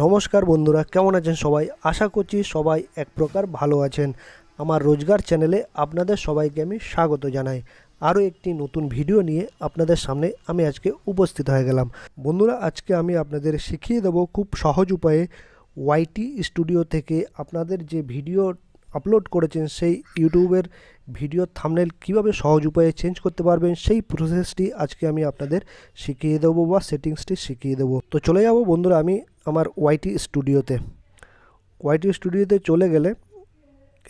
নমস্কার বন্ধুরা, কেমন আছেন সবাই? আশা করছি সবাই এক প্রকার ভালো আছেন। আমার রোজগার চ্যানেলে আপনাদের সবাইকে আমি স্বাগত জানাই। আরও একটি নতুন ভিডিও নিয়ে আপনাদের সামনে আমি আজকে উপস্থিত হয়ে গেলাম। বন্ধুরা, আজকে আমি আপনাদের শিখিয়ে দেবো খুব সহজ উপায়ে ওয়াইটি স্টুডিও থেকে আপনাদের যে ভিডিও আপলোড করেছেন, সেই ইউটিউবের ভিডিও থামনেল কীভাবে সহজ উপায়ে চেঞ্জ করতে পারবেন, সেই প্রসেসটি আজকে আমি আপনাদের শিখিয়ে দেবো বা সেটিংসটি শিখিয়ে দেবো। তো চলে যাব বন্ধুরা, আমি আমার ওয়াইটি স্টুডিওতে ওয়াইটি স্টুডিওতে চলে গেলে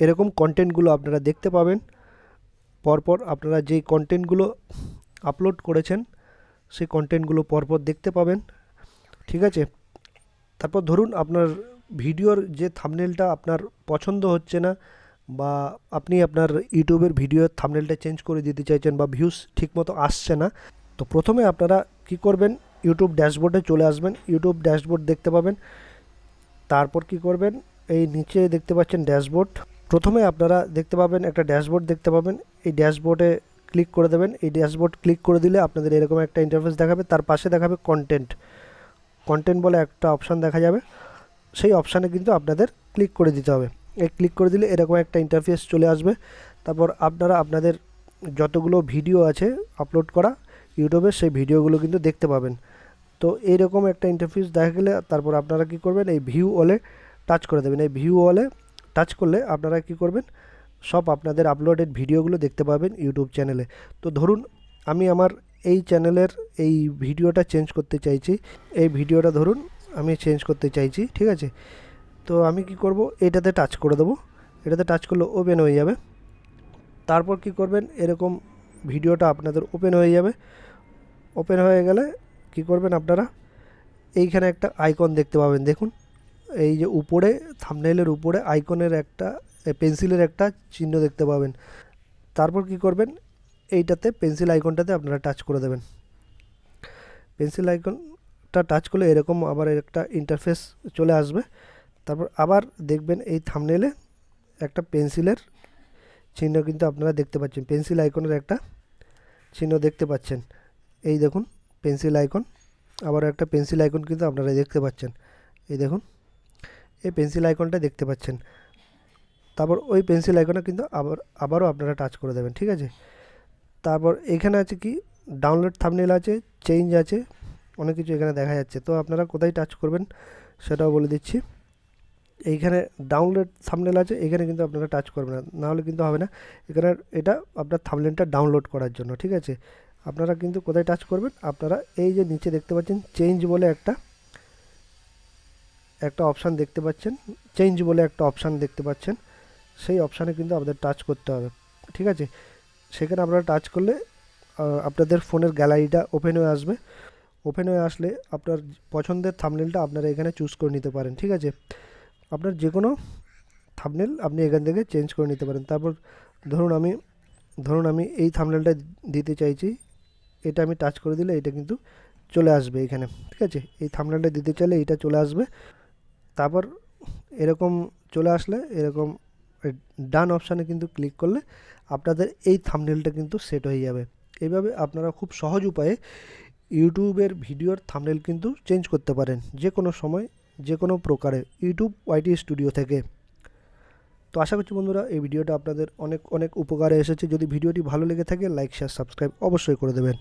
এরকম কন্টেন্টগুলো আপনারা দেখতে পাবেন। পরপর আপনারা যেই কন্টেন্টগুলো আপলোড করেছেন, সেই কন্টেন্টগুলো পরপর দেখতে পাবেন। ঠিক আছে? তারপর ধরুন আপনার ভিডিওর যে থামনেলটা আপনার পছন্দ হচ্ছে না বা আপনি আপনার ইউটিউবের ভিডিওর থামনেলটা চেঞ্জ করে দিতে চাইছেন বা ভিউজ ঠিকমতো আসছে না, তো প্রথমে আপনারা কি করবেন? ইউটিউব ড্যাশবোর্ডে চলে আসবেন। ইউটিউব ড্যাশবোর্ড দেখতে পাবেন। তারপর কি করবেন? এই নিচে দেখতে পাচ্ছেন ড্যাশবোর্ড প্রথমে আপনারা দেখতে পাবেন একটা ড্যাশবোর্ড দেখতে পাবেন। এই ড্যাশবোর্ডে ক্লিক করে দেবেন। এই ড্যাশবোর্ড ক্লিক করে দিলে আপনাদের এরকম একটা ইন্টারফেস দেখাবে। তার পাশে দেখাবে কন্টেন্ট কন্টেন্ট বলে একটা অপশান দেখা যাবে। সেই অপশানে কিন্তু আপনাদের ক্লিক করে দিতে হবে। এই ক্লিক করে দিলে এরকম একটা ইন্টারফেস চলে আসবে। তারপর আপনারা আপনাদের যতগুলো ভিডিও আছে আপলোড করা ইউটিউবে সেই ভিডিওগুলো কিন্তু দেখতে পাবেন। তো এইরকম একটা ইন্টারফেস দেখা গেলে তারপর আপনারা কি করবেন, এই ভিউ ওলে টাচ করে দেবেন। এই ভিউ ওলে টাচ করলে আপনারা কি করবেন, সব আপনাদের আপলোডেড ভিডিওগুলো দেখতে পাবেন ইউটিউব চ্যানেলে তো ধরুন, আমি আমার এই চ্যানেলের এই ভিডিওটা চেঞ্জ করতে চাইছি। এই ভিডিওটা ধরুন, আমি চেঞ্জ করতে চাইছি, ঠিক আছে? তো আমি কি করব, এটাতে টাচ করে দেবো। এটাতে টাচ করলে ওপেন হয়ে যাবে। তারপর কি করবেন, এরকম ভিডিওটা আপনাদের ওপেন হয়ে যাবে। ওপেন হয়ে গেলে কি করবেন আপনারা? এইখানে একটা আইকন দেখতে পাবেন। দেখুন, এই যে উপরে থামনেলের উপরে আইকনের একটা পেন্সিলের একটা চিহ্ন দেখতে পাবেন। তারপর কি করবেন? এইটাতে পেন্সিল আইকনটাতে আপনারা টাচ করে দেবেন। পেন্সিল আইকনটা টাচ করলে এরকম আবার একটা ইন্টারফেস চলে আসবে। তারপর আবার দেখবেন এই থামনেলে একটা পেন্সিলের চিহ্ন কিন্তু আপনারা দেখতে পাচ্ছেন। পেন্সিল আইকনের একটা চিহ্ন দেখতে পাচ্ছেন। এই দেখুন পেন্সিল আইকন। আবার একটা পেন্সিল আইকন কিন্তু আপনারা দেখতে পাচ্ছেন। এই দেখুন, এই পেন্সিল আইকনটা দেখতে পাচ্ছেন। তারপর ওই পেন্সিল আইকনে কিন্তু আবার, আবারও আপনারা টাচ করে দেবেন, ঠিক আছে? তারপর এখানে আছে কি, ডাউনলোড থামনেল আছে, চেঞ্জ আছে, অনেক কিছু এখানে দেখা যাচ্ছে। তো আপনারা কোথায় টাচ করবেন সেটাও বলে দিচ্ছি। এইখানে ডাউনলোড থামনেল আছে, এখানে কিন্তু আপনারা টাচ করবেন না। নাহলে কিন্তু হবে না। এখানে এটা আপনার থামনেলটা ডাউনলোড করার জন্য, ঠিক আছে? আপনারা কিন্তু কোথায় টাচ করবেন? আপনারা এই যে নিচে দেখতে পাচ্ছেন চেঞ্জ বলে একটা একটা অপশান দেখতে পাচ্ছেন চেঞ্জ বলে একটা অপশান দেখতে পাচ্ছেন, সেই অপশানে কিন্তু আপনাদের টাচ করতে হবে, ঠিক আছে? সেখানে আপনারা টাচ করলে আপনাদের ফোনের গ্যালারিটা ওপেন হয়ে আসবে। ওপেন হয়ে আসলে আপনার পছন্দের থামনেলটা আপনারা এখানে চুজ করে নিতে পারেন, ঠিক আছে? আপনার যে কোনো থামনেল আপনি এখান থেকে চেঞ্জ করে নিতে পারেন। তারপর ধরুন আমি ধরুন আমি এই থামনেলটা দিতে চাইছি এটা আমি টাচ করে দিলে এটা কিন্তু চলে আসবে এখানে, ঠিক আছে? এই থামনেলটা দিতে চাইলে এইটা চলে আসবে। তারপর এরকম চলে আসলে এরকম ডান অপশানে কিন্তু ক্লিক করলে আপনাদের এই থামনেলটা কিন্তু সেট হয়ে যাবে। এইভাবে আপনারা খুব সহজ উপায়ে ইউটিউবের ভিডিওর থামনেল কিন্তু চেঞ্জ করতে পারেন যে কোনো সময় যে কোনো প্রকারে ইউটিউব ওয়াইটি স্টুডিও থেকে। তো আশা করছি বন্ধুরা এই ভিডিওটা আপনাদের অনেক অনেক উপকারে এসেছে। যদি ভিডিওটি ভালো লেগে থাকে লাইক শেয়ার সাবস্ক্রাইব অবশ্যই করে দেবেন।